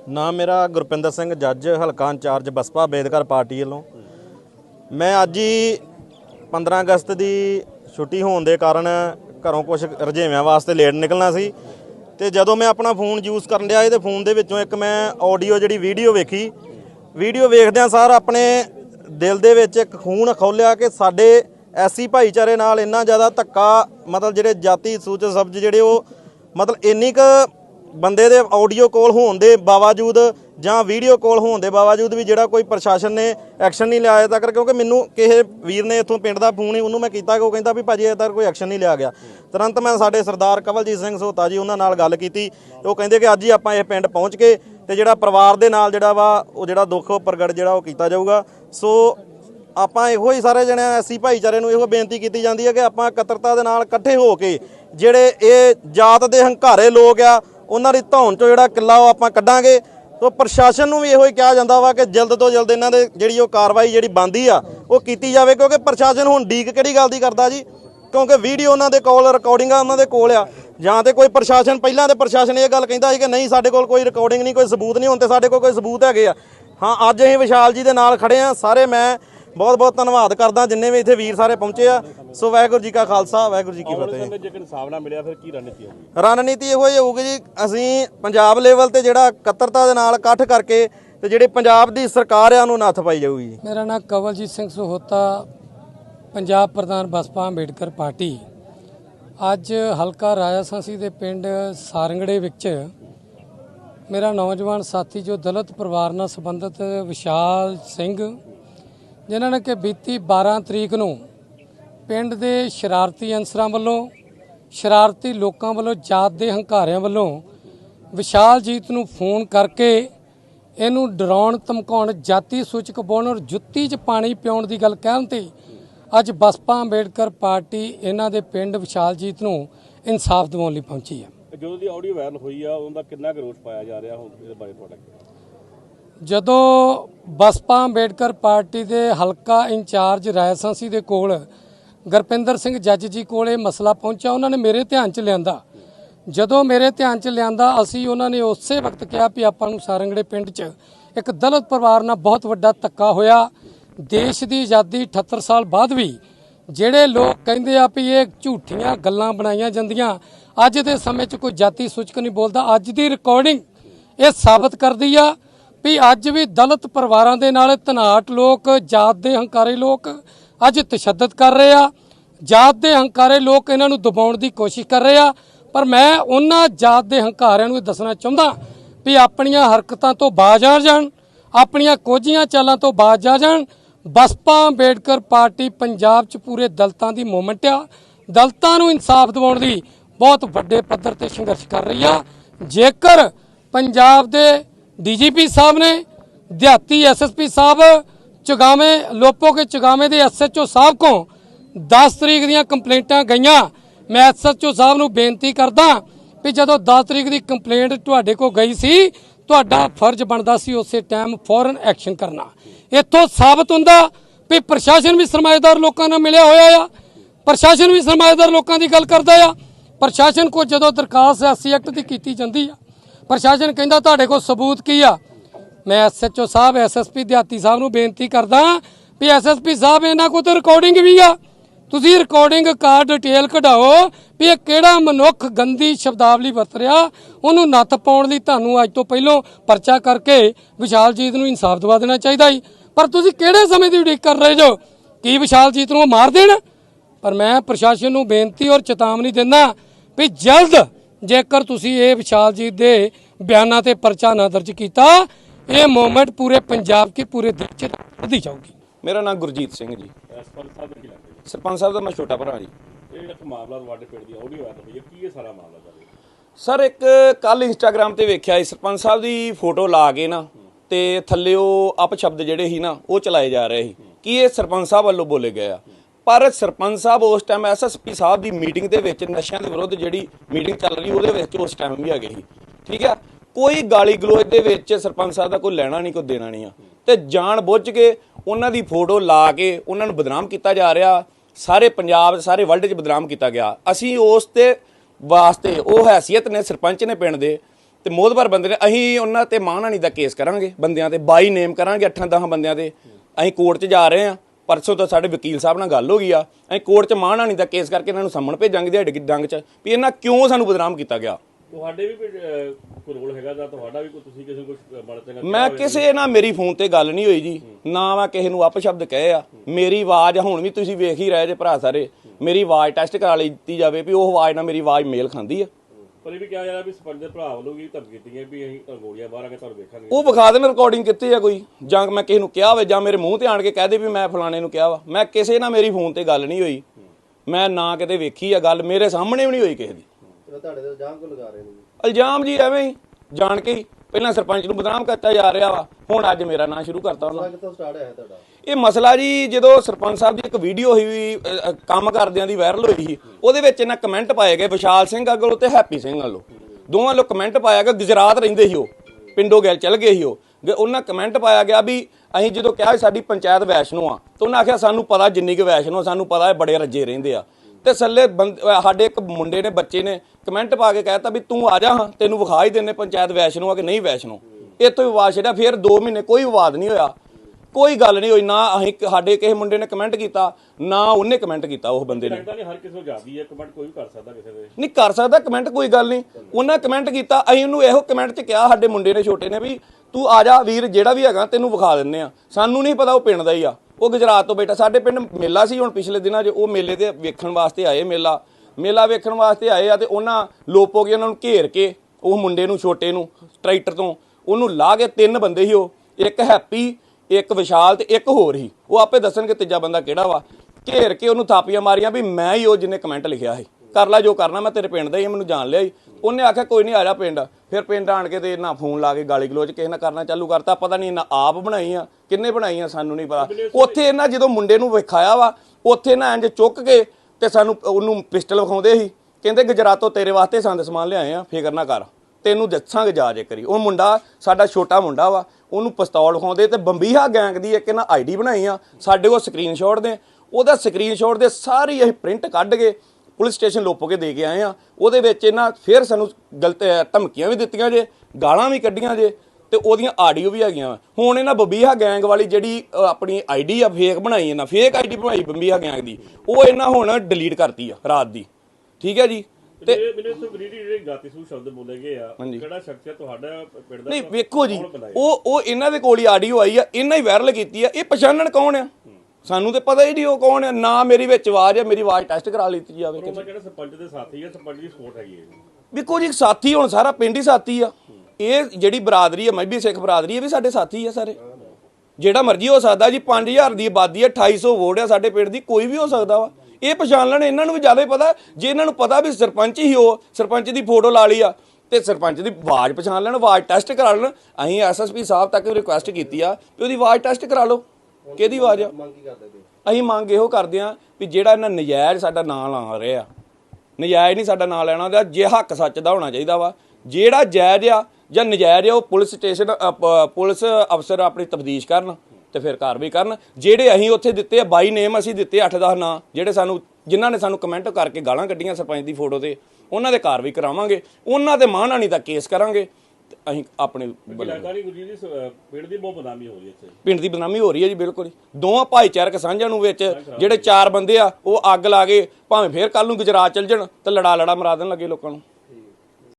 ਨਾਮ ਮੇਰਾ ਗੁਰਪਿੰਦਰ ਸਿੰਘ ਜੱਜ, ਹਲਕਾ ਇੰਚਾਰਜ ਬਸਪਾ ਬੇਦਕਰ ਪਾਰਟੀ ਵੱਲੋਂ। ਮੈਂ ਅੱਜ ਹੀ 15 ਅਗਸਤ ਦੀ ਛੁੱਟੀ ਹੋਣ ਦੇ ਕਾਰਨ ਘਰੋਂ ਕੁਝ ਰੁਝੇਵਿਆਂ ਵਾਸਤੇ ਲੇਟ ਨਿਕਲਣਾ ਸੀ ਤੇ ਜਦੋਂ ਮੈਂ ਆਪਣਾ ਫੋਨ ਯੂਜ਼ ਕਰਨ ਲਿਆ ਇਹਦੇ ਫੋਨ ਦੇ ਵਿੱਚੋਂ ਇੱਕ ਮੈਂ ਆਡੀਓ ਜਿਹੜੀ ਵੀਡੀਓ ਵੇਖੀ। ਵੀਡੀਓ ਵੇਖਦਿਆਂ ਸਾਰ ਆਪਣੇ ਦਿਲ ਦੇ ਵਿੱਚ ਇੱਕ ਖੂਨ ਖੋਲਿਆ ਕਿ ਸਾਡੇ ਐਸੀ ਭਾਈਚਾਰੇ ਨਾਲ ਇੰਨਾ ਜ਼ਿਆਦਾ ਧੱਕਾ, ਮਤਲਬ ਜਿਹੜੇ ਜਾਤੀ ਸੂਚਕ ਸਬਜ਼ ਜਿਹੜੇ ਉਹ, ਮਤਲਬ ਇੰਨੀ ਕੁ ਬੰਦੇ ਦੇ ਆਡੀਓ ਕਾਲ ਹੋਣ ਦੇ ਬਾਵਜੂਦ ਜਾਂ ਵੀਡੀਓ ਕਾਲ ਹੋਣ ਦੇ ਬਾਵਜੂਦ ਵੀ ਜਿਹੜਾ ਕੋਈ ਪ੍ਰਸ਼ਾਸਨ ਨੇ ਐਕਸ਼ਨ ਨਹੀਂ ਲਿਆ ਅਜੇ ਤੱਕ, ਕਿਉਂਕਿ ਮੈਨੂੰ ਕਿਸੇ ਵੀਰ ਨੇ ਇੱਥੋਂ ਪਿੰਡ ਦਾ ਫੋਨ ਹੀ ਉਹਨੂੰ ਮੈਂ ਕੀਤਾ ਕਿ ਉਹ ਕਹਿੰਦਾ ਵੀ ਭਾਜੀ ਇਹ ਤੱਕ ਕੋਈ ਐਕਸ਼ਨ ਨਹੀਂ ਲਿਆ ਗਿਆ। ਤੁਰੰਤ ਮੈਂ ਸਾਡੇ ਸਰਦਾਰ ਕਵਲਜੀਤ ਸਿੰਘ ਸੋਤਾ ਜੀ ਉਹਨਾਂ ਨਾਲ ਗੱਲ ਕੀਤੀ। ਉਹ ਕਹਿੰਦੇ ਕਿ ਅੱਜ ਹੀ ਆਪਾਂ ਇਹ ਪਿੰਡ ਪਹੁੰਚ ਕੇ ਤੇ ਜਿਹੜਾ ਪਰਿਵਾਰ ਦੇ ਨਾਲ ਜਿਹੜਾ ਵਾ, ਉਹ ਜਿਹੜਾ ਦੁੱਖ ਪ੍ਰਗਟ ਜਿਹੜਾ ਉਹ ਕੀਤਾ ਜਾਊਗਾ। ਸੋ ਆਪਾਂ ਇਹੋ ਹੀ ਸਾਰੇ ਜਣੇ ਐਸੀ ਭਾਈਚਾਰੇ ਨੂੰ ਇਹੋ ਬੇਨਤੀ ਕੀਤੀ ਜਾਂਦੀ ਹੈ ਕਿ ਆਪਾਂ ਇਕੱਤਰਤਾ ਦੇ ਨਾਲ ਇਕੱਠੇ ਹੋ ਕੇ ਜਿਹੜੇ ਇਹ ਜਾਤ ਦੇ ਹੰਕਾਰੇ ਲੋਕ ਆ ਉਹਨਾਂ ਦੀ ਧੌਣ ਚੋਂ ਜਿਹੜਾ ਕਿੱਲਾ ਉਹ ਆਪਾਂ ਕੱਢਾਂਗੇ। ਸੋ ਪ੍ਰਸ਼ਾਸਨ ਨੂੰ ਵੀ ਇਹੋ ਹੀ ਕਿਹਾ ਜਾਂਦਾ ਵਾ ਕਿ ਜਲਦ ਤੋਂ ਜਲਦ ਇਹਨਾਂ ਦੇ ਜਿਹੜੀ ਉਹ ਕਾਰਵਾਈ ਜਿਹੜੀ ਬੰਦੀ ਆ, ਉਹ ਕੀਤੀ ਜਾਵੇ, ਕਿਉਂਕਿ ਪ੍ਰਸ਼ਾਸਨ ਹੁਣ ਡੀਕ ਕਿਹੜੀ ਗੱਲ ਦੀ ਕਰਦਾ ਜੀ? ਕਿਉਂਕਿ ਵੀਡੀਓ ਉਹਨਾਂ ਦੇ ਕੋਲ ਰਿਕਾਰਡਿੰਗਾਂ ਉਹਨਾਂ ਦੇ ਕੋਲ ਆ। ਜਾਂ ਤੇ ਕੋਈ ਪ੍ਰਸ਼ਾਸਨ ਪਹਿਲਾਂ ਤੇ ਪ੍ਰਸ਼ਾਸਨ ਇਹ ਗੱਲ ਕਹਿੰਦਾ ਸੀ ਕਿ ਨਹੀਂ, ਸਾਡੇ ਕੋਲ ਕੋਈ ਰਿਕਾਰਡਿੰਗ ਨਹੀਂ, ਕੋਈ ਸਬੂਤ ਨਹੀਂ, ਹੁਣ ਤੇ ਸਾਡੇ ਕੋਲ ਕੋਈ ਸਬੂਤ ਹੈਗੇ ਆ। ਹਾਂ, ਅੱਜ ਅਸੀਂ ਵਿਸ਼ਾਲ ਜੀ ਦੇ ਨਾਲ ਖੜੇ ਆ। ਸਾਰੇ ਮੈਂ ਬਹੁਤ ਬਹੁਤ ਧੰਨਵਾਦ ਕਰਦਾ ਜਿੰਨੇ ਵੀ ਇੱਥੇ ਵੀਰ ਸਾਰੇ ਪਹੁੰਚੇ ਆ। ਸੋ ਵਾਹਿਗੁਰੂ ਜੀ ਕਾ ਖਾਲਸਾ ਵਾਹਿਗੁਰੂ ਜੀ ਕੀ ਫਤਿਹ। ਜੇਕਰ ਇਨਸਾਫ ਨਾ ਮਿਲਿਆ ਫਿਰ ਕੀ ਰਣਨੀਤੀ ਹੋਊਗੀ? ਰਣਨੀਤੀ ਇਹੋ ਹੀ ਹੋਊਗੀ ਜੀ ਅਸੀਂ ਪੰਜਾਬ ਲੈਵਲ ਤੇ ਜਿਹੜਾ ਇਕੱਤਰਤਾ ਦੇ ਨਾਲ ਇਕੱਠ ਕਰਕੇ ਤੇ ਜਿਹੜੀ ਪੰਜਾਬ ਦੀ ਸਰਕਾਰ ਆ ਉਹਨੂੰ ਨੱਥ ਪਾਈ ਜਾਊਗੀ ਜੀ। ਮੇਰਾ ਨਾਮ ਕਵਲਜੀਤ ਸਿੰਘ ਸਹੋਤਾ ਪੰਜਾਬ ਪ੍ਰਧਾਨ ਬਸਪਾ ਅੰਬੇਡਕਰ ਪਾਰਟੀ। ਅੱਜ ਹਲਕਾ ਰਾਜਾਸਾਂਸੀ ਦੇ ਪਿੰਡ ਸਾਰੰਗੜੇ ਵਿੱਚ ਮੇਰਾ ਨੌਜਵਾਨ ਸਾਥੀ ਜੋ ਦਲਿਤ ਪਰਿਵਾਰ ਨਾਲ ਸੰਬੰਧਿਤ ਵਿਸ਼ਾਲ ਸਿੰਘ ਜਿਨ੍ਹਾਂ ਨੇ ਕਿ ਬੀਤੀ 12 ਤਰੀਕ ਨੂੰ ਪਿੰਡ ਦੇ ਸ਼ਰਾਰਤੀ ਅਨਸਰਾਂ ਵੱਲੋਂ, ਸ਼ਰਾਰਤੀ ਲੋਕਾਂ ਵੱਲੋਂ ਜਾਤ ਦੇ ਹੰਕਾਰਿਆਂ ਵੱਲੋਂ ਵਿਸ਼ਾਲਜੀਤ ਨੂੰ ਫੋਨ ਕਰਕੇ ਇਹਨੂੰ ਡਰਾਉਣ, ਧਮਕਾਉਣ, ਜਾਤੀ ਸੂਚਕ ਬੋਲਣ ਔਰ ਜੁੱਤੀ 'ਚ ਪਾਣੀ ਪਿਉਣ ਦੀ ਗੱਲ ਕਹਿਣ ਤੇ ਅੱਜ ਬਸਪਾ ਅੰਬੇਡਕਰ ਪਾਰਟੀ ਇਹਨਾਂ ਦੇ ਪਿੰਡ ਵਿਸ਼ਾਲਜੀਤ ਨੂੰ ਇਨਸਾਫ ਦਿਵਾਉਣ ਲਈ ਪਹੁੰਚੀ ਹੈ। ਜਦੋਂ ਦੀ ਆਡੀਓ ਵਾਇਰਲ ਹੋਈ ਆ ਉਹਦਾ ਕਿੰਨਾ ਰੋਸ ਪਾਇਆ ਜਾ ਰਿਹਾ ਹੁਣ ਇਹਦੇ ਬਾਰੇ ਤੁਹਾਡਾ ਜਦੋਂ ਬਸਪਾ ਅੰਬੇਡਕਰ ਪਾਰਟੀ ਦੇ ਹਲਕਾ ਇੰਚਾਰਜ ਰਾਇਸਾਂਸੀ ਦੇ ਕੋਲ ਗੁਰਪਿੰਦਰ ਸਿੰਘ ਜੱਜ ਜੀ ਕੋਲ ਇਹ ਮਸਲਾ ਪਹੁੰਚਿਆ, ਉਹਨਾਂ ਨੇ ਮੇਰੇ ਧਿਆਨ 'ਚ ਲਿਆਂਦਾ। ਜਦੋਂ ਮੇਰੇ ਧਿਆਨ 'ਚ ਲਿਆਂਦਾ, ਅਸੀਂ ਉਹਨਾਂ ਨੇ ਉਸੇ ਵਕਤ ਕਿਹਾ ਵੀ ਆਪਾਂ ਨੂੰ ਸਾਰੰਗੜੇ ਪਿੰਡ 'ਚ ਇੱਕ ਦਲਿਤ ਪਰਿਵਾਰ ਨਾਲ ਬਹੁਤ ਵੱਡਾ ਧੱਕਾ ਹੋਇਆ। ਦੇਸ਼ ਦੀ ਆਜ਼ਾਦੀ 78 ਸਾਲ ਬਾਅਦ ਵੀ ਜਿਹੜੇ ਲੋਕ ਕਹਿੰਦੇ ਆ ਵੀ ਇਹ ਝੂਠੀਆਂ ਗੱਲਾਂ ਬਣਾਈਆਂ ਜਾਂਦੀਆਂ, ਅੱਜ ਦੇ ਸਮੇਂ 'ਚ ਕੋਈ ਜਾਤੀ ਸੂਚਕ ਨਹੀਂ ਬੋਲਦਾ। ਅੱਜ ਦੀ ਰਿਕਾਰਡਿੰਗ ਇਹ ਸਾਬਤ ਕਰਦੀ ਆ ਵੀ ਅੱਜ ਵੀ ਦਲਿਤ ਪਰਿਵਾਰਾਂ ਦੇ ਨਾਲ ਤਨਾਟ ਲੋਕ, ਜਾਤ ਦੇ ਹੰਕਾਰੇ ਲੋਕ ਅੱਜ ਤਸ਼ੱਦਦ ਕਰ ਰਹੇ ਆ। ਜਾਤ ਦੇ ਹੰਕਾਰੇ ਲੋਕ ਇਹਨਾਂ ਨੂੰ ਦਬਾਉਣ ਦੀ ਕੋਸ਼ਿਸ਼ ਕਰ ਰਹੇ ਆ। ਪਰ ਮੈਂ ਉਹਨਾਂ ਜਾਤ ਦੇ ਹੰਕਾਰਿਆਂ ਨੂੰ ਇਹ ਦੱਸਣਾ ਚਾਹੁੰਦਾ ਵੀ ਆਪਣੀਆਂ ਹਰਕਤਾਂ ਤੋਂ ਬਾਜ਼ ਆ ਜਾਣ, ਆਪਣੀਆਂ ਕੋਝੀਆਂ ਚਾਲਾਂ ਤੋਂ ਬਾਜ਼ ਆ ਜਾਣ। ਬਸਪਾ ਅੰਬੇਡਕਰ ਪਾਰਟੀ ਪੰਜਾਬ 'ਚ ਪੂਰੇ ਦਲਤਾਂ ਦੀ ਮੂਵਮੈਂਟ ਆ। ਦਲਤਾਂ ਨੂੰ ਇਨਸਾਫ ਦਿਵਾਉਣ ਦੀ ਬਹੁਤ ਵੱਡੇ ਪੱਧਰ ਤੇ ਸੰਘਰਸ਼ ਕਰ ਰਹੀ ਆ। ਜੇਕਰ ਪੰਜਾਬ ਦੇ ਡੀਜੀਪੀ ਸਾਹਿਬ ਨੇ, ਦਿਹਾਤੀ ਐਸਐਸਪੀ ਸਾਹਿਬ, ਚੁਗਾਵੇਂ, ਲੋਪੋ ਕੇ ਚੁਗਾਵੇਂ ਦੇ ਐਸਐਚਓ ਸਾਹਿਬ ਕੋ 10 ਤਰੀਕ ਦੀਆਂ ਕੰਪਲੇਂਟਾਂ ਗਈਆਂ। ਮੈਂ ਐਸਐਚਓ ਸਾਹਿਬ ਨੂੰ ਬੇਨਤੀ ਕਰਦਾ ਵੀ ਜਦੋਂ 10 ਤਰੀਕ ਦੀ ਕੰਪਲੇਂਟ ਤੁਹਾਡੇ ਕੋ ਗਈ ਸੀ, ਤੁਹਾਡਾ ਫਰਜ਼ ਬਣਦਾ ਸੀ ਉਸੇ ਟਾਈਮ ਫੌਰਨ ਐਕਸ਼ਨ ਕਰਨਾ। ਇੱਥੋਂ ਸਾਬਤ ਹੁੰਦਾ ਵੀ ਪ੍ਰਸ਼ਾਸਨ ਵੀ ਸਰਮਾਏਦਾਰ ਲੋਕਾਂ ਨਾਲ ਮਿਲਿਆ ਹੋਇਆ ਆ। ਪ੍ਰਸ਼ਾਸਨ ਵੀ ਸਰਮਾਏਦਾਰ ਲੋਕਾਂ ਦੀ ਗੱਲ ਕਰਦਾ ਆ। ਪ੍ਰਸ਼ਾਸਨ ਕੋ ਜਦੋਂ ਦਰਖਾਸਤ ਐਸਸੀ ਐਕਟ ਦੀ ਕੀਤੀ ਜਾਂਦੀ ਆ ਪ੍ਰਸ਼ਾਸਨ ਕਹਿੰਦਾ ਤੁਹਾਡੇ ਕੋਲ ਸਬੂਤ ਕੀ ਆ? ਮੈਂ ਐਸਐਚਓ ਸਾਹਿਬ ਐਸਐਸਪੀ ਦਿਹਾਤੀ ਸਾਹਿਬ ਨੂੰ ਬੇਨਤੀ ਕਰਦਾ ਵੀ ਐਸਐਸਪੀ ਸਾਹਿਬ ਇਹਨਾਂ ਕੋਲ ਤਾਂ ਰਿਕਾਰਡਿੰਗ ਵੀ ਆ। ਤੁਸੀਂ ਰਿਕਾਰਡਿੰਗ ਕਾਰ ਡਿਟੇਲ ਕਢਾਓ ਵੀ ਇਹ ਕਿਹੜਾ ਮਨੁੱਖ ਗੰਦੀ ਸ਼ਬਦਾਵਲੀ ਵਰਤ ਰਿਹਾ, ਉਹਨੂੰ ਨੱਥ ਪਾਉਣ ਲਈ ਤੁਹਾਨੂੰ ਅੱਜ ਤੋਂ ਪਹਿਲਾਂ ਪਰਚਾ ਕਰਕੇ ਵਿਸ਼ਾਲਜੀਤ ਨੂੰ ਇਨਸਾਫ ਦਿਵਾ ਦੇਣਾ ਚਾਹੀਦਾ ਸੀ ਪਰ ਤੁਸੀਂ ਕਿਹੜੇ ਸਮੇਂ ਦੀ ਉਡੀਕ ਕਰ ਰਹੇ ਜੋ? ਕੀ ਵਿਸ਼ਾਲਜੀਤ ਨੂੰ ਉਹ ਮਾਰ ਦੇਣ? ਪਰ ਮੈਂ ਪ੍ਰਸ਼ਾਸਨ ਨੂੰ ਬੇਨਤੀ ਔਰ ਚੇਤਾਵਨੀ ਦਿੰਦਾ ਵੀ ਜਲਦ ਜੇਕਰ ਤੁਸੀਂ ਇਹ ਵਿਸ਼ਾਲਜੀਤ ਦੇ ਬਿਆਨਾਂ ਤੇ ਪਰਚਾ ਨਾ ਦਰਜ ਕੀਤਾ ਇਹ ਮੂਵਮੈਂਟ ਪੂਰੇ ਪੰਜਾਬ ਕੀ ਪੂਰੇ ਦੇਸ਼ ਚ ਵਧੀ ਜਾਊਗੀ। ਮੇਰਾ ਨਾਮ ਗੁਰਜੀਤ ਸਿੰਘ ਜੀ। ਸਰਪੰਚ ਸਾਹਿਬ ਨੂੰ ਕੀ ਲੱਗਦਾ ਜੀ? ਸਰਪੰਚ ਸਾਹਿਬ ਦਾ ਮੈਂ ਛੋਟਾ ਭਰਾ ਜੀ। ਇਹ ਜਿਹੜਾ ਇੱਕ ਮਾਮਲਾ ਤੁਹਾਡੇ ਪਿੰਡ ਦੀ ਆਡੀਓ ਵਾਇਰਲ ਹੋਈ ਹੈ ਕੀ ਇਹ ਸਾਰਾ ਮਾਮਲਾ ਚੱਲ ਰਿਹਾ ਸਰ ਇੱਕ ਕੱਲ ਇੰਸਟਾਗ੍ਰam ਤੇ ਵੇਖਿਆ ਸੀ ਸਰਪੰਚ ਸਾਹਿਬ ਦੀ ਫੋਟੋ ਲਾ ਕੇ ਨਾ ਤੇ ਥੱਲੇ ਉਹ ਅਪਸ਼ਬਦ ਜਿਹੜੇ ਸੀ ਨਾ ਉਹ ਚਲਾਏ ਜਾ ਰਹੇ ਸੀ। ਕੀ ਇਹ ਸਰਪੰਚ ਸਾਹਿਬ ਵੱਲੋਂ ਬੋਲੇ ਗਏ ਆ? ਪਰ ਸਰਪੰਚ ਸਾਹਿਬ ਉਸ ਟਾਈਮ ਐਸਐਸਪੀ ਸਾਹਿਬ ਦੀ ਮੀਟਿੰਗ ਦੇ ਵਿੱਚ ਨਸ਼ਿਆਂ ਦੇ ਵਿਰੁੱਧ ਜਿਹੜੀ ਮੀਟਿੰਗ ਚੱਲ ਰਹੀ ਉਹਦੇ ਵਿੱਚ ਉਸ ਟਾਈਮ ਵੀ ਹੈਗੇ ਸੀ। ਠੀਕ ਆ? ਕੋਈ ਗਾਲੀ ਗਲੋਚ ਦੇ ਵਿੱਚ ਸਰਪੰਚ ਸਾਹਿਬ ਦਾ ਕੋਈ ਲੈਣਾ ਨਹੀਂ, ਕੋਈ ਦੇਣਾ ਨਹੀਂ ਆ। ਤੇ ਜਾਣ ਬੁੱਝ ਕੇ ਉਹਨਾਂ ਦੀ ਫੋਟੋ ਲਾ ਕੇ ਉਹਨਾਂ ਨੂੰ ਬਦਨਾਮ ਕੀਤਾ ਜਾ ਰਿਹਾ। ਸਾਰੇ ਪੰਜਾਬ, ਸਾਰੇ ਵਰਲਡ 'ਚ ਬਦਨਾਮ ਕੀਤਾ ਗਿਆ। ਅਸੀਂ ਉਸ ਤੇ ਵਾਸਤੇ ਉਹ ਹੈਸੀਅਤ ਨੇ, ਸਰਪੰਚ ਨੇ ਪਿੰਡ ਦੇ ਤੇ ਮੋਦਬਰ ਬੰਦੇ ਨੇ, ਅਸੀਂ ਉਹਨਾਂ ਤੇ ਮਾਣਹਾਨੀ ਦਾ ਕੇਸ ਕਰਾਂਗੇ ਬੰਦਿਆਂ ਤੇ 22 ਨੇਮ ਕਰਾਂਗੇ 8-10 ਬੰਦਿਆਂ ਦੇ ਅਸੀਂ ਕੋਰਟ 'ਚ ਜਾ ਰਹੇ ਹਾਂ। ਪਰਸੋਂ ਤੋਂ ਸਾਡੇ ਵਕੀਲ ਸਾਹਿਬ ਨਾਲ ਗੱਲ ਹੋ ਗਈ ਆ ਅਸੀਂ ਕੋਰਟ 'ਚ ਮਾਣਹਾਨੀ ਦਾ ਕੇਸ ਕਰਕੇ ਇਹਨਾਂ ਨੂੰ ਸੰਮਣ ਭੇਜਾਂਗੇ ਦਿਹਾੜੀ ਡੰਗ 'ਚ ਵੀ ਇਹਨਾਂ ਕਿਉਂ ਸਾਨੂੰ ਬਦਨਾਮ ਕੀਤਾ ਗਿਆ? ਤੁਹਾਡੇ ਵੀ ਕੋਈ ਰੋਲ ਹੈਗਾ ਜਾਂ ਤੁਹਾਡਾ ਵੀ ਕੋਈ ਤੁਸੀਂ ਕਿਸੇ ਕੁਝ ਮਾੜਾ ਚੰਗਾ ਮੈਂ? ਕਿਸੇ ਨਾਲ ਮੇਰੀ ਫੋਨ ਤੇ ਗੱਲ ਨਹੀਂ ਹੋਈ ਜੀ ਨਾ ਮੈਂ ਕਿਸੇ ਨੂੰ ਅਪਸ਼ਬਦ ਕਹੇ ਆ। ਮੇਰੀ ਆਵਾਜ਼ ਹੁਣ ਵੀ ਤੁਸੀਂ ਵੇਖ ਹੀ ਰਹੇ ਜੇ ਭਰਾ ਸਾਰੇ ਮੇਰੀ ਆਵਾਜ਼ ਟੈਸਟ ਕਰਾ ਲਈ ਦਿੱਤੀ ਜਾਵੇ ਵੀ ਉਹ ਆਵਾਜ਼ ਨਾਲ ਮੇਰੀ ਆਵਾਜ਼ ਮੇਲ ਖਾਂਦੀ ਆ। ਪਰ ਇਹ ਵੀ ਕਿਹਾ ਜਾ ਰਿਹਾ ਵੀ ਸਰਪੰਚ ਦੇ ਭਰਾ ਵੱਲੋਂ ਵੀ ਧਮਕੀ ਦਿੱਤੀ ਹੈ ਵੀ ਅਸੀਂ ਤੁਹਾਨੂੰ ਗੋਲੀਆਂ ਕੇ ਤੁਹਾਨੂੰ ਵੇਖਾਂਗੇ। ਉਹ ਵਿਖਾ ਦੇਣ ਰਿਕਾਰਡਿੰਗ ਕੀਤੀ ਆ ਕੋਈ ਜਾਂ ਮੈਂ ਕਿਸੇ ਨੂੰ ਕਿਹਾ ਹੋਵੇ ਜਾਂ ਮੇਰੇ ਮੂੰਹ ਤੇ ਆਣ ਕੇ ਕਹਿ ਦੇ ਵੀ ਮੈਂ ਫਲਾਣੇ ਨੂੰ ਕਿਹਾ ਵਾ। ਮੈਂ ਕਿਸੇ ਨਾਲ ਮੇਰੀ ਫੋਨ ਤੇ ਗੱਲ ਨਹੀਂ ਹੋਈ। ਮੈਂ ਨਾ ਕਿਤੇ ਵੇਖੀ ਆ ਗੱਲ ਮੇਰੇ ਸਾਹਮਣੇ ਵੀ ਨਹੀਂ ਹੋਈ ਕਿਸੇ ਦੀ। ਤੁਹਾਡੇ ਤੇ ਇਲਜ਼ਾਮ ਕਿਉਂ ਲਗਾ ਰਹੇ ਨੇ ਇਲਜ਼ਾਮ ਜੀ ਐਵੇਂ ਹੀ ਜਾਣ ਕੇ ਹੀ। ਪਹਿਲਾਂ ਸਰਪੰਚ ਨੂੰ ਬਦਨਾਮ ਕਰਤਾ ਜਾ ਰਿਹਾ ਵਾ ਹੁਣ ਅੱਜ ਮੇਰਾ ਨਾਂ ਸ਼ੁਰੂ ਕਰਤਾ ਉਹਨਾਂ ਕਿੱਥੋਂ ਸਟਾਰਟ ਹੋਇਆ ਤੁਹਾਡਾ? ਇਹ ਮਸਲਾ ਜੀ ਜਦੋਂ ਸਰਪੰਚ ਸਾਹਿਬ ਦੀ ਇੱਕ ਵੀਡੀਓ ਹੋਈ ਅ, ਅ, ਕੰਮ ਕਰਦਿਆਂ ਦੀ ਵਾਇਰਲ ਹੋਈ ਸੀ ਉਹਦੇ ਵਿੱਚ ਇਹਨਾਂ ਕਮੈਂਟ ਪਾਏ ਗਏ ਵਿਸ਼ਾਲ ਸਿੰਘ ਵੱਲੋਂ ਤੇ ਹੈਪੀ ਸਿੰਘ ਵੱਲੋਂ ਦੋਵਾਂ ਵੱਲੋਂ ਕਮੈਂਟ ਪਾਇਆ ਗਿਆ ਗੁਜਰਾਤ ਰਹਿੰਦੇ ਸੀ ਉਹ ਪਿੰਡੋ ਗੈਲ ਚਲ ਗਏ ਸੀ ਉਹ। ਗ- ਉਹਨਾਂ ਕਮੈਂਟ ਪਾਇਆ ਗਿਆ ਵੀ ਅਸੀਂ ਜਦੋਂ ਕਿਹਾ ਵੀ ਸਾਡੀ ਪੰਚਾਇਤ ਵੈਸ਼ਨੋ ਆ ਤਾਂ ਉਹਨਾਂ ਆਖਿਆ ਸਾਨੂੰ ਪਤਾ ਜਿੰਨੀ ਕੁ ਵੈਸ਼ਨੋ ਸਾਨੂੰ ਪਤਾ ਹੈ ਬੜੇ ਰੱਜੇ ਰਹਿੰਦੇ ਆ। ਤੇ ਥੱਲੇ ਸਾਡੇ ਇੱਕ ਮੁੰਡੇ ਨੇ ਬੱਚੇ ਨੇ ਕਮੈਂਟ ਪਾ ਕੇ ਕਹਿਤਾ ਵੀ ਤੂੰ ਆ ਜਾ ਹਾਂ ਤੈਨੂੰ ਵਿਖਾ ਹੀ ਦਿੰਨੇ ਪੰਚਾਇਤ ਵੈਸ਼ਨੋ ਆ ਕਿ ਨਹੀਂ ਵੈਸ਼ਨੋ। ਇੱਥੋਂ ਹੀ ਵਿਵਾਦ ਛਿੜਿਆ ਫਿਰ 2 ਮਹੀਨੇ ਕੋਈ ਵਿਵਾਦ ਨਹੀਂ ਹੋਇਆ। ਕੋਈ ਗੱਲ ਨਹੀਂ ਹੋਈ ਨਾ ਅਸੀਂ ਸਾਡੇ ਕਿਸੇ ਮੁੰਡੇ ਨੇ ਕਮੈਂਟ ਕੀਤਾ ਨਾ ਉਹਨੇ ਕਮੈਂਟ ਕੀਤਾ ਉਸ ਬੰਦੇ ਨੇ। ਹਰ ਕਿਸੇ ਨੂੰ ਜਾਂਦੀ ਹੈ ਕਮੈਂਟ ਕੋਈ ਵੀ ਕਰ ਸਕਦਾ ਕਿਸੇ ਦੇ। ਨਹੀਂ ਕਰ ਸਕਦਾ ਕਮੈਂਟ ਕੋਈ ਗੱਲ ਨਹੀਂ। ਉਹਨਾਂ ਕਮੈਂਟ ਕੀਤਾ ਅਸੀਂ ਉਹਨੂੰ ਇਹੋ ਕਮੈਂਟ 'ਚ ਕਿਹਾ ਸਾਡੇ ਮੁੰਡੇ ਨੇ ਛੋਟੇ ਨੇ ਵੀ ਤੂੰ ਆ ਜਾ ਵੀਰ ਜਿਹੜਾ ਵੀ ਹੈਗਾ ਤੈਨੂੰ ਵਿਖਾ ਦਿੰਨੇ ਆ। ਸਾਨੂੰ ਨਹੀਂ ਪਤਾ ਉਹ ਪਿੰਡ ਦਾ ਹੀ ਆ। ਉਹ ਗੁਜਰਾਤ ਤੋਂ ਬੈਠਾ। ਸਾਡੇ ਪਿੰਡ ਮੇਲਾ ਸੀ ਹੁਣ ਪਿਛਲੇ ਦਿਨਾਂ 'ਚ, ਉਹ ਮੇਲੇ ਤੇ ਵੇਖਣ ਵਾਸਤੇ ਆਏ ਮੇਲਾ। ਮੇਲਾ ਵੇਖਣ ਵਾਸਤੇ ਆਏ ਆ ਤੇ ਉਹਨਾਂ ਲੋਪ ਹੋ ਉਹਨਾਂ ਨੂੰ ਘੇਰ ਕੇ, ਉਹ ਮੁੰਡੇ ਨੂੰ, ਛੋਟੇ ਨੂੰ, ਟਰੈਕਟਰ ਤੋਂ, ਉਹਨੂੰ ਲਾ ਕੇ ਤਿੰਨ ਬੰਦੇ ਸੀ ਉਹ। ਇੱਕ ਹੈਪੀ, ਇੱਕ ਵਿਸ਼ਾਲ ਤੇ ਇੱਕ ਹੋਰ ਹੀ ਉਹ ਆਪੇ ਦੱਸਣਗੇ ਤੀਜਾ ਬੰਦਾ ਕਿਹੜਾ ਵਾ। ਘੇਰ ਕੇ ਉਹਨੂੰ ਥਾਪੀਆਂ ਮਾਰੀਆਂ ਵੀ ਮੈਂ ਹੀ ਉਹ ਜਿਹਨੇ ਕਮੈਂਟ ਲਿਖਿਆ ਸੀ। ਕਰ ਲੈ ਜੋ ਕਰਨਾ ਮੈਂ ਤੇਰੇ ਪਿੰਡ ਦਾ ਹੀ ਹਾਂ, ਮੈਨੂੰ ਜਾਣ ਲਿਆ ਸੀ ਉਹਨੇ ਆਖਿਆ ਕੋਈ ਨਹੀਂ ਆ ਜਾ ਪਿੰਡ। ਫਿਰ ਪਿੰਡ ਆਣ ਕੇ ਤੇ ਇਹਨਾਂ ਫੋਨ ਲਾ ਕੇ ਗਾਲੀ ਗਲੋਚ ਕਿਸੇ ਨਾਲ ਕਰਨਾ ਚਾਲੂ ਕਰਤਾ। ਪਤਾ ਨਹੀਂ ਇਹਨਾਂ ਆਪ ਬਣਾਈ ਆ ਕਿੰਨੇ ਬਣਾਈ ਆ ਸਾਨੂੰ ਨਹੀਂ ਪਤਾ। ਉੱਥੇ ਇਹਨਾਂ ਜਦੋਂ ਮੁੰਡੇ ਨੂੰ ਵਿਖਾਇਆ ਵਾ ਉੱਥੇ ਨਾ ਇੰਜ ਚੁੱਕ ਕੇ ਤੇ ਸਾਨੂੰ ਉਹਨੂੰ ਪਿਸਟਲ ਵਿਖਾਉਂਦੇ ਸੀ। ਕਹਿੰਦੇ ਗੁਜਰਾਤੋਂ ਤੇਰੇ ਵਾਸਤੇ ਸੰਦ ਸਮਾਨ ਲਿਆਏ ਆ ਫਿਕਰ ਨਾ ਕਰ। ਤੈਨੂੰ ਦੱਸਾਂਗੇ ਜਾ ਜੇ ਕਰੀ। ਉਹ ਮੁੰਡਾ ਸਾਡਾ ਛੋਟਾ ਮੁੰਡਾ ਵਾ ਉਹਨੂੰ ਪਿਸਤੌਲ ਵਿਖਾਉਂਦੇ ਤੇ ਬੰਬੀਹਾ ਗੈਂਗ ਦੀ ਇੱਕ ਇਹਨਾਂ ਆਈਡੀ ਬਣਾਈ ਆ। ਸਾਡੇ ਕੋਲ ਸਕਰੀਨਸ਼ਾਟ ਦੇ। ਉਹਦਾ ਸਕਰੀਨਸ਼ਾਟ ਦੇ ਸਾਰੀ ਅਸੀਂ ਪ੍ਰਿੰਟ ਕੱਢ ਕੇ ਪੁਲਿਸ ਸਟੇਸ਼ਨ ਲੋਪੋ ਕੇ ਦੇ ਕੇ ਆਏ ਆ। ਉਹਦੇ ਵਿੱਚ ਇਹਨਾਂ ਫਿਰ ਸਾਨੂੰ ਗਲਤ ਧਮਕੀਆਂ ਵੀ ਦਿੱਤੀਆਂ ਜੇ ਗਾਲਾਂ ਵੀ ਕੱਢੀਆਂ ਜੇ ਤੇ ਉਹਦੀਆਂ ਆਡੀਓ ਵੀ ਹੈਗੀਆਂ। ਹੁਣ ਇਹਨਾਂ ਬੰਬੀਹਾ ਗੈਂਗ ਵਾਲੀ ਜਿਹੜੀ ਆਪਣੀ ਆਈਡੀ ਆ ਫੇਕ ਬਣਾਈ ਇਹਨਾਂ ਫੇਕ ਆਈਡੀ ਬਣਾਈ ਬੰਬੀਹਾ ਗੈਂਗ ਦੀ ਉਹ ਇਹਨਾਂ ਹੁਣ ਡਿਲੀਟ ਕਰਤੀ ਆ ਰਾਤ ਦੀ। ਠੀਕ ਹੈ ਜੀ? ਤੇ ਮੈਨੂੰ ਇਸ ਬਰੀਡੀ ਜਿਹੜੇ ਜਾਤੀ ਸੂ ਸ਼ਬਦ ਬੋਲੇ ਗਏ ਆ। ਕਿਹੜਾ ਸ਼ਖਸ ਹੈ ਤੁਹਾਡਾ ਪਿੰਡ ਦਾ ਨਹੀਂ ਵੇਖੋ ਜੀ? ਉਹ ਉਹ ਇਹਨਾਂ ਦੇ ਕੋਲ ਹੀ ਆਡੀਓ ਆਈ ਆ ਇਹਨਾਂ ਹੀ ਵਾਇਰਲ ਕੀਤੀ ਆ ਇਹ ਪਛਾਣਨ ਕੌਣ ਆ? ਸਾਨੂੰ ਤੇ ਪਤਾ ਹੀ ਨਹੀਂ ਉਹ ਕੌਣ ਆ ਨਾ ਮੇਰੀ ਵਿੱਚ ਆਵਾਜ਼ ਆ ਮੇਰੀ ਆਵਾਜ਼ ਟੈਸਟ ਕਰਾ ਲਈ ਜਾਵੇ ਮੈਂ ਕਹਿੰਦਾ ਸਰਪੰਚ ਦੇ ਸਾਥੀ ਹੈ ਸਰਪੰਚ ਦੀ ਸਪੋਰਟ ਹੈਗੀ ਹੈ ਵੇਖੋ ਜੀ ਸਾਥੀ ਹੁਣ ਸਾਰਾ ਪਿੰਡ ਹੀ ਸਾਥੀ ਆ। ਇਹ ਜਿਹੜੀ ਬਰਾਦਰੀ ਆ ਮਹਿਬੀ ਸਿੱਖ ਬਰਾਦਰੀ ਇਹ ਵੀ ਸਾਡੇ ਸਾਥੀ ਆ ਸਾਰੇ। ਜਿਹੜਾ ਮਰਜ਼ੀ ਹੋ ਸਕਦਾ ਜੀ 5000 ਦੀ ਆਬਾਦੀ ਆ 2800 ਵੋਟ ਆ ਸਾਡੇ ਪਿੰਡ ਦੀ ਕੋਈ ਵੀ ਹੋ ਸਕਦਾ ਵਾ। ਇਹ ਪਛਾਣ ਲੈਣ ਇਹਨਾਂ ਨੂੰ ਵੀ ਜ਼ਿਆਦਾ ਹੀ ਪਤਾ ਜੇ ਇਹਨਾਂ ਨੂੰ ਪਤਾ ਵੀ ਸਰਪੰਚ ਹੀ ਉਹ ਸਰਪੰਚ ਦੀ ਫੋਟੋ ਲਾ ਲਈ ਆ ਤੇ ਸਰਪੰਚ ਦੀ ਆਵਾਜ਼ ਪਛਾਣ ਲੈਣ ਆਵਾਜ਼ ਟੈਸਟ ਕਰਾ ਲੈਣ। ਅਸੀਂ ਐਸਐਸਪੀ ਸਾਹਿਬ ਤੱਕ ਰਿਕੁਐਸਟ ਕੀਤੀ ਆ ਵੀ ਉਹਦੀ ਆਵਾਜ਼ ਟੈਸਟ ਕਰਾ ਲਓ। ਕਿਹਦੀ ਆਵਾਜ਼ ਆ? ਅਸੀਂ ਮੰਗ ਇਹੋ ਕਰਦੇ ਆ ਵੀ ਜਿਹੜਾ ਇਹਨਾਂ ਨਜਾਇਜ਼ ਸਾਡਾ ਨਾਂ ਲਾ ਰਿਹਾ। ਨਜਾਇਜ਼ ਨਹੀਂ ਸਾਡਾ ਨਾਂ ਲੈਣਾ ਉਹਦਾ ਜੇ ਹੱਕ ਸੱਚ ਦਾ ਹੋਣਾ ਚਾਹੀਦਾ ਵਾ। ਜਿਹੜਾ ਜਾਇਜ਼ ਆ ਜਾਂ ਨਜਾਇਜ਼ ਆ ਉਹ ਪੁਲਿਸ ਸਟੇਸ਼ਨ ਪੁਲਿਸ ਅਫਸਰ ਆਪਣੀ ਤਫਤੀਸ਼ ਕਰਨ ਤੇ ਫਿਰ ਕਾਰਵਾਈ ਕਰਨ। ਜਿਹੜੇ ਅਸੀਂ ਉੱਥੇ ਦਿੱਤੇ ਆ ਬਾਈ ਨੇਮ ਅਸੀਂ ਦਿੱਤੇ 8-10 ਨਾਂ ਜਿਹੜੇ ਸਾਨੂੰ ਜਿਨ੍ਹਾਂ ਨੇ ਸਾਨੂੰ ਕਮੈਂਟ ਕਰਕੇ ਗਾਲਾਂ ਕੱਢੀਆਂ ਸਰਪੰਚ ਦੀ ਫੋਟੋ ਤੇ ਉਹਨਾਂ ਦੇ ਕਾਰਵਾਈ ਕਰਾਵਾਂਗੇ। ਉਹਨਾਂ ਤੇ ਮਾਣਹਾਨੀ ਦਾ ਕੇਸ ਕਰਾਂਗੇ। ਅਸੀਂ ਆਪਣੇ ਵੱਲੋਂ। ਲੱਗਦਾ ਨਹੀਂ ਸ- ਪਿੰਡ ਦੀ ਬਹੁਤ ਬਦਨਾਮੀ ਹੋ ਰਹੀ ਹੈ ਇੱਥੇ। ਪਿੰਡ ਦੀ ਬਦਨਾਮੀ ਹੋ ਰਹੀ ਹੈ ਜੀ ਬਿਲਕੁਲ ਹੀ। ਦੋਵਾਂ ਭਾਈਚਾਰਕ ਸਾਂਝਾਂ ਨੂੰ ਵਿੱਚ ਜਿਹੜੇ ਚਾਰ ਬੰਦੇ ਆ ਉਹ ਅੱਗ ਲਾ ਕੇ ਭਾਵੇਂ ਫੇਰ ਕੱਲ ਨੂੰ ਗੁਜਰਾਤ ਚਲ ਜਾਣ ਤੇ ਲੜਾ ਲੜਾ ਮਰਾ ਦੇਣ ਲੱਗੇ ਲੋਕਾਂ ਨੂੰ।